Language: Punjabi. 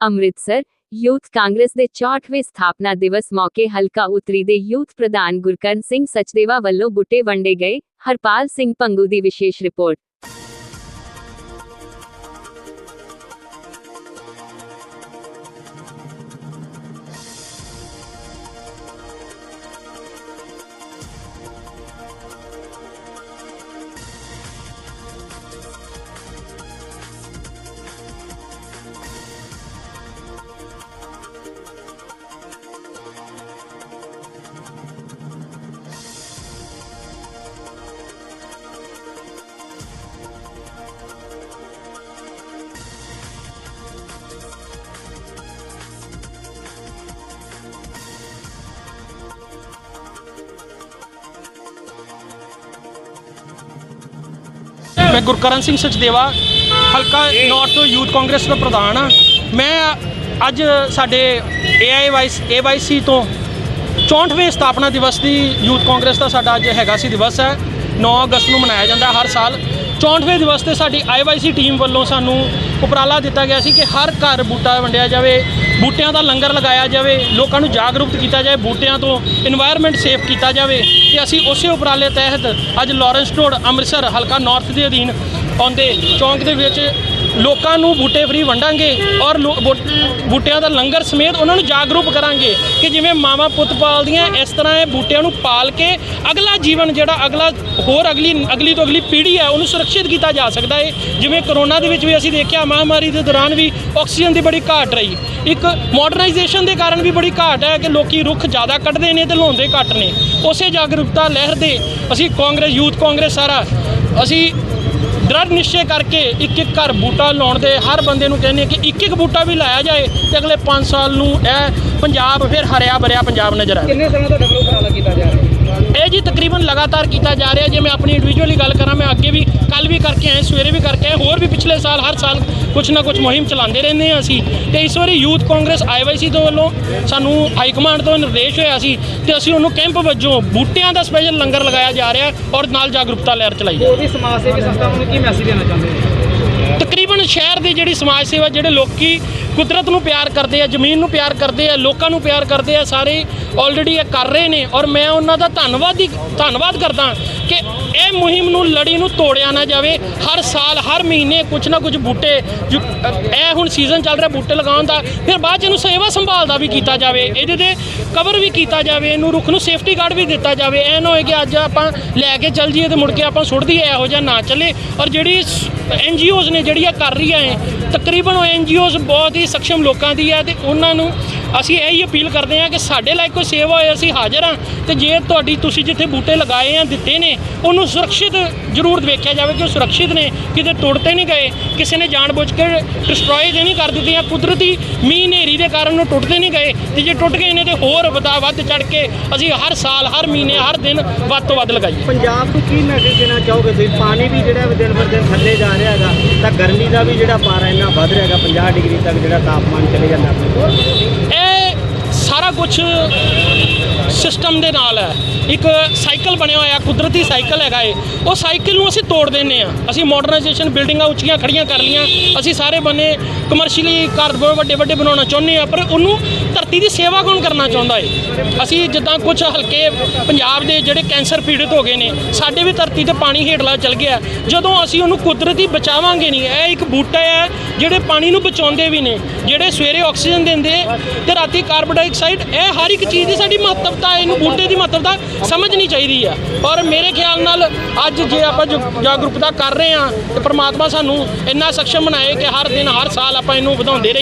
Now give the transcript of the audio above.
ਅੰਮ੍ਰਿਤਸਰ, ਯੂਥ ਕਾਂਗਰਸ ਦੇ 64ਵੇਂ ਸਥਾਪਨਾ ਦਿਵਸ ਮੌਕੇ ਹਲਕਾ ਉਤਰੀ ਦੇ ਯੂਥ ਪ੍ਰਧਾਨ ਗੁਰਕਰਨ ਸਿੰਘ ਸਚਦੇਵਾ ਵੱਲੋਂ ਬੁੱਟੇ ਵੰਡੇ ਗਏ, ਹਰਪਾਲ ਸਿੰਘ ਪੰਗੂ ਦੀ ਵਿਸ਼ੇਸ਼ ਰਿਪੋਰਟ। ਮੈਂ ਗੁਰਕਰਨ ਸਿੰਘ ਸਚਦੇਵਾ, ਹਲਕਾ ਨਾਰਥ ਯੂਥ ਕਾਂਗਰਸ ਦਾ ਪ੍ਰਧਾਨ ਆ ਮੈਂ ਅੱਜ ਸਾਡੇ ਏਆਈਵਾਈਸ ਏਵਾਈਸੀ ਤੋਂ 64ਵੇਂ ਸਥਾਪਨਾ ਦਿਵਸ ਦੀ ਯੂਥ ਕਾਂਗਰਸ ਦਾ ਸਾਡਾ ਅੱਜ ਹੈਗਾ ਸੀ ਦਿਵਸ ਹੈ। 9 ਅਗਸਤ ਨੂੰ ਮਨਾਇਆ ਜਾਂਦਾ ਹਰ ਸਾਲ। 64ਵੇਂ ਦਿਵਸ ਤੇ ਸਾਡੀ ਆਈਵਾਈਸੀ ਟੀਮ ਵੱਲੋਂ ਸਾਨੂੰ ਉਪਰਾਲਾ ਦਿੱਤਾ ਗਿਆ ਸੀ ਕਿ ਹਰ ਘਰ ਬੂਟਾ ਵੰਡਿਆ ਜਾਵੇ। ਬੂਟਿਆਂ ਦਾ ਲੰਗਰ ਲਗਾਇਆ ਜਾਵੇ, ਲੋਕਾਂ ਨੂੰ ਜਾਗਰੂਕ ਕੀਤਾ ਜਾਵੇ ਬੂਟਿਆਂ ਤੋਂ এনवायरमेंट ਸੇਫ ਕੀਤਾ ਜਾਵੇ। ਤੇ ਅਸੀਂ ਉਸੇ ਉਪਰਾਲੇ ਤਹਿਤ ਅੱਜ ਲਾਰੈਂਸ ਰੋਡ ਅੰਮ੍ਰਿਤਸਰ, ਹਲਕਾ ਨਾਰਥ ਦੇ ਅਧੀਨ ਆਉਂਦੇ ਚੌਂਕ ਦੇ ਵਿੱਚ ਲੋਕਾਂ ਨੂੰ ਬੂਟੇ ਫਰੀ ਵੰਡਾਂਗੇ ਔਰ ਬੂਟਿਆਂ ਦਾ ਲੰਗਰ ਸਮੇਤ ਉਹਨਾਂ ਨੂੰ ਜਾਗਰੂਕ ਕਰਾਂਗੇ ਕਿ ਜਿਵੇਂ ਮਾਵਾ ਪੁੱਤ ਪਾਲਦੀਆਂ, ਇਸ ਤਰ੍ਹਾਂ ਇਹ ਬੂਟਿਆਂ ਨੂੰ ਪਾਲ ਕੇ ਅਗਲਾ ਜੀਵਨ ਜਿਹੜਾ ਅਗਲਾ ਹੋਰ ਅਗਲੀ ਅਗਲੀ ਤੋਂ ਅਗਲੀ ਪੀੜ੍ਹੀ ਹੈ, ਉਹਨੂੰ ਸੁਰੱਖਿਅਤ ਕੀਤਾ ਜਾ ਸਕਦਾ ਹੈ। ਜਿਵੇਂ ਕਰੋਨਾ ਦੇ ਵਿੱਚ ਵੀ ਅਸੀਂ ਦੇਖਿਆ, ਮਹਾਮਾਰੀ ਦੇ ਦੌਰਾਨ ਵੀ ਆਕਸੀਜਨ ਦੀ ਬੜੀ ਘਾਟ ਰਹੀ। ਇੱਕ ਮਾਡਰਨਾਈਜੇਸ਼ਨ ਦੇ ਕਾਰਨ ਵੀ ਬੜੀ ਘਾਟ ਹੈ ਕਿ ਲੋਕੀ ਰੁੱਖ ਜ਼ਿਆਦਾ ਕੱਟਦੇ ਨੇ ਤੇ ਲਾਉਂਦੇ ਘੱਟ ਨੇ। ਉਸੇ ਜਾਗਰੂਕਤਾ ਲਹਿਰ ਦੇ ਅਸੀਂ ਕਾਂਗਰਸ, ਯੂਥ ਕਾਂਗਰਸ ਸਾਰਾ ਅਸੀਂ ਦ੍ਰਿੜ ਨਿਸ਼ਚੈ ਕਰਕੇ ਇੱਕ ਇੱਕ ਘਰ ਬੂਟਾ ਲਾਉਣ ਦੇ ਹਰ ਬੰਦੇ ਨੂੰ ਕਹਿੰਦੇ ਕਿ ਇੱਕ ਇੱਕ ਬੂਟਾ ਵੀ ਲਾਇਆ ਜਾਏ ਤੇ ਅਗਲੇ 5 ਸਾਲ ਨੂੰ ਇਹ ਪੰਜਾਬ ਫਿਰ ਹਰਿਆ ਭਰਿਆ ਪੰਜਾਬ ਨਜ਼ਰ ਆਏ ਕਿੰਨੇ ਸਮੇਂ ਤੋਂ ਡਬਲ ਉਪਰਾਲਾ ਕੀਤਾ ਜਾ ਰਿਹਾ? ਤਕਰੀਬਨ ਲਗਾਤਾਰ ਕੀਤਾ ਜਾ ਰਿਹਾ ਜੇ ਮੈਂ ਆਪਣੀ ਇੰਡੀਵਿਜੂਅਲੀ ਗੱਲ ਕਰਾਂ, ਮੈਂ ਅੱਗੇ ਵੀ ਕੱਲ ਵੀ ਕਰਕੇ ਆਏ ਸਵੇਰੇ ਵੀ ਕਰਕੇ ਆਏ ਹੋਰ ਵੀ ਪਿਛਲੇ ਸਾਲ, ਹਰ ਸਾਲ ਕੁਛ ਨਾ ਕੁਛ ਮੁਹਿੰਮ ਚਲਾਉਂਦੇ ਰਹਿੰਦੇ ਹਾਂ ਅਸੀਂ। ਤੇ ਇਸ ਵਾਰੀ ਯੂਥ ਕਾਂਗਰਸ ਆਈਵਾਈਸੀ ਤੋਂ ਵੱਲੋਂ ਸਾਨੂੰ ਹਾਈ ਕਮਾਂਡ ਤੋਂ ਨਿਰਦੇਸ਼ ਹੋਇਆ ਸੀ ਤੇ ਅਸੀਂ ਉਹਨੂੰ ਕੈਂਪ ਵਜੋਂ ਬੂਟਿਆਂ ਦਾ ਸਪੈਸ਼ਲ ਲੰਗਰ ਲਗਾਇਆ ਜਾ ਰਿਹਾ ਔਰ ਨਾਲ ਜਾਗਰੂਕਤਾ ਲਹਿਰ ਚਲਾਈ ਜਾ ਹੋਰ ਵੀ ਸਮਾਜ ਸੇਵੀ ਸੰਸਥਾਵਾਂ ਨੂੰ ਕੀ ਮੈਸੇਜ ਦੇਣਾ ਚਾਹੁੰਦੇ ਹੋ? ਤਕਰੀਬਨ ਸ਼ਹਿਰ ਦੇ ਜਿਹੜੀ ਸਮਾਜ ਸੇਵਾ, ਜਿਹੜੇ ਲੋਕੀ ਕੁਦਰਤ ਨੂੰ ਪਿਆਰ ਕਰਦੇ ਆ, ਜ਼ਮੀਨ ਨੂੰ ਪਿਆਰ ਕਰਦੇ ਆ, ਲੋਕਾਂ ਨੂੰ ਪਿਆਰ ਕਰਦੇ ਆ, ਸਾਰੇ ਆਲਰੇਡੀ ਇਹ ਕਰ ਰਹੇ ਨੇ ਔਰ ਮੈਂ ਉਹਨਾਂ ਦਾ ਧੰਨਵਾਦੀ ਧੰਨਵਾਦ ਕਰਦਾ ਕਿ ਇਹ ਮੁਹਿੰਮ ਨੂੰ, ਲੜੀ ਨੂੰ ਤੋੜਿਆ ਨਾ ਜਾਵੇ। ਹਰ ਸਾਲ, ਹਰ ਮਹੀਨੇ ਕੁਝ ਨਾ ਕੁਝ ਬੂਟੇ ਜੋ- ਇਹ ਹੁਣ ਸੀਜ਼ਨ ਚੱਲ ਰਿਹਾ ਬੂਟੇ ਲਗਾਉਣ ਦਾ। ਫਿਰ ਬਾਅਦ 'ਚ ਇਹਨੂੰ ਸੇਵਾ ਸੰਭਾਲ ਦਾ ਵੀ ਕੀਤਾ ਜਾਵੇ, ਇਹਦੇ ਤੇ ਕਵਰ ਵੀ ਕੀਤਾ ਜਾਵੇ, ਇਹਨੂੰ ਰੁੱਖ ਨੂੰ ਸੇਫਟੀ ਗਾਰਡ ਵੀ ਦਿੱਤਾ ਜਾਵੇ। ਇਹ ਨਾ ਹੋਏ ਕਿ ਅੱਜ ਆਪਾਂ ਲੈ ਕੇ ਚੱਲ ਜੀਏ ਤੇ ਮੁੜ ਕੇ ਆਪਾਂ ਸੁੱਟ ਦਈਏ, ਇਹੋ ਜਿਹਾ ਨਾ ਚੱਲੇ। ਔਰ ਜਿਹੜੀ ਐਨ ਜੀ ਓਜ਼ ਨੇ, ਜਿਹੜੀਆਂ ਕਰ ਰਹੀਆਂ ਹੈ। ਤਕਰੀਬਨ ਉਹ ਐਨ ਜੀ ਓਜ਼ ਬਹੁਤ ਹੀ ਸક્ષਮ ਲੋਕਾਂ ਦੀ ਹੈ ਤੇ ਉਹਨਾਂ ਨੂੰ ਅਸੀਂ ਇਹੀ ਅਪੀਲ ਕਰਦੇ ਹਾਂ ਕਿ ਸਾਡੇ ਲਈ ਕੋਈ ਸੇਵਾ ਹੋਏ, ਅਸੀਂ ਹਾਜ਼ਰ ਹਾਂ ਤੇ ਜੇ ਤੁਹਾਡੀ ਤੁਸੀਂ ਜਿੱਥੇ ਬੂਟੇ ਲਗਾਏ ਆ, ਦਿੱਤੇ ਨੇ, ਉਹਨੂੰ ਸੁਰੱਖਿਅਤ ਜ਼ਰੂਰ ਵੇਖਿਆ ਜਾਵੇ ਕਿ ਉਹ ਸੁਰੱਖਿਅਤ ਨੇ, ਕਿਤੇ ਟੁੱਟਦੇ ਨਹੀਂ ਗਏ, ਕਿਸੇ ਨੇ ਜਾਣਬੁੱਝ ਕੇ ਡਿਸਟਰੋਏ ਨਹੀਂ ਕਰ ਦਿੱਤੀਆਂ ਕੁਦਰਤੀ ਮੀਂਹ ਹਨੇਰੀ ਦੇ ਕਾਰਨ ਉਹ ਟੁੱਟਦੇ ਨਹੀਂ ਗਏ ਤੇ ਜੇ ਟੁੱਟ ਗਏ ਨੇ ਤੇ ਹੋਰ ਵਧਾ ਵੱਧ ਚੜ ਕੇ ਅਸੀਂ ਹਰ ਸਾਲ, ਹਰ ਮਹੀਨੇ, ਹਰ ਦਿਨ ਵੱਧ ਤੋਂ ਵੱਧ ਲਗਾਈਏ। ਪੰਜਾਬ ਨੂੰ ਕੀ ਮੈਸੇਜ ਦੇਣਾ ਚਾਹੋਗੇ ਤੁਸੀਂ? ਪਾਣੀ ਵੀ ਜਿਹੜਾ ਦਿਨ ਬਰ ਦਿਨ ਥੱਲੇ ਜਾ ਰਿਹਾ ਹੈਗਾ, ਤਾਂ ਗਰਮੀ ਦਾ ਵੀ ਜਿਹੜਾ ਪਾਰਾ ਇੰਨਾ ਵੱਧ ਰਿਹਾ ਹੈਗਾ 50 ਡਿਗਰੀ ਤੱਕ ਜਿਹੜਾ ਤਾਪਮਾਨ ਚਲੇ ਜਾਂਦਾ। ਆਪਣੇ ਇਹ ਸਾਰਾ ਕੁਝ ਸਿਸਟਮ ਦੇ ਨਾਲ ਹੈ। ਇੱਕ ਸਾਈਕਲ ਬਣਿਆ ਹੋਇਆ, ਕੁਦਰਤੀ ਸਾਈਕਲ ਹੈਗਾ ਏ ਉਹ ਸਾਈਕਲ ਨੂੰ ਅਸੀਂ ਤੋੜ ਦਿੰਨੇ ਆ ਅਸੀਂ ਮਾਡਰਨਾਈਜੇਸ਼ਨ ਬਿਲਡਿੰਗਾਂ ਉੱਚੀਆਂ ਖੜੀਆਂ ਕਰ ਲੀਆਂ ਅਸੀਂ ਸਾਰੇ ਬੰਨੇ ਕਮਰਸ਼ੀਅਲੀ ਘਰ ਬਹੁਤ ਵੱਡੇ ਵੱਡੇ ਬਣਾਉਣਾ ਚਾਹੁੰਦੇ ਆ ਪਰ ਉਹਨੂੰ ਧਰਤੀ ਦੀ ਸੇਵਾ ਕੌਣ ਕਰਨਾ ਚਾਹੁੰਦਾ ਏ? ਅਸੀਂ ਜਿੱਦਾਂ ਕੁਝ ਹਲਕੇ ਪੰਜਾਬ ਦੇ ਜਿਹੜੇ ਕੈਂਸਰ ਪੀੜਿਤ ਹੋ ਗਏ ਨੇ, ਸਾਡੇ ਵੀ ਧਰਤੀ ਤੇ ਪਾਣੀ ਹੇਠਲਾ ਚਲ ਗਿਆ ਜਦੋਂ ਅਸੀਂ ਉਹਨੂੰ ਕੁਦਰਤੀ ਬਚਾਵਾਂਗੇ ਨਹੀਂ, ਇਹ ਇੱਕ ਬੂਟਾ ਹੈ, ਜਿਹੜੇ ਪਾਣੀ ਨੂੰ ਬਚਾਉਂਦੇ ਵੀ ਨੇ। ਜਿਹੜੇ ਸਵੇਰੇ ਆਕਸੀਜਨ ਦਿੰਦੇ ਤੇ ਰਾਤੀ ਕਾਰਬਨ ਡਾਈਆਕਸਾਈਡ ਇਹ ਹਰ ਇੱਕ ਚੀਜ਼ ਦੀ ਸਾਡੀ ਮਹੱਤਵਤਾ ਹੈ, ਇਹਨੂੰ ਬੂਟੇ ਦੀ ਮਹੱਤਵਤਾ ਸਮਝਣੀ ਚਾਹੀਦੀ ਆ ਔਰ ਮੇਰੇ ਖਿਆਲ ਨਾਲ ਅੱਜ ਜੇ ਆਪਾਂ ਜਾਗਰੂਕਤਾ ਕਰ ਰਹੇ ਹਾਂ, ਤੇ ਪ੍ਰਮਾਤਮਾ ਸਾਨੂੰ ਇੰਨਾ ਸક્ષਮ ਬਣਾਏ ਕਿ ਹਰ ਦਿਨ, ਹਰ ਸਾਲ ਆਪਾਂ ਇਹਨੂੰ ਵਧਾਉਂਦੇ ਰਹੀਏ।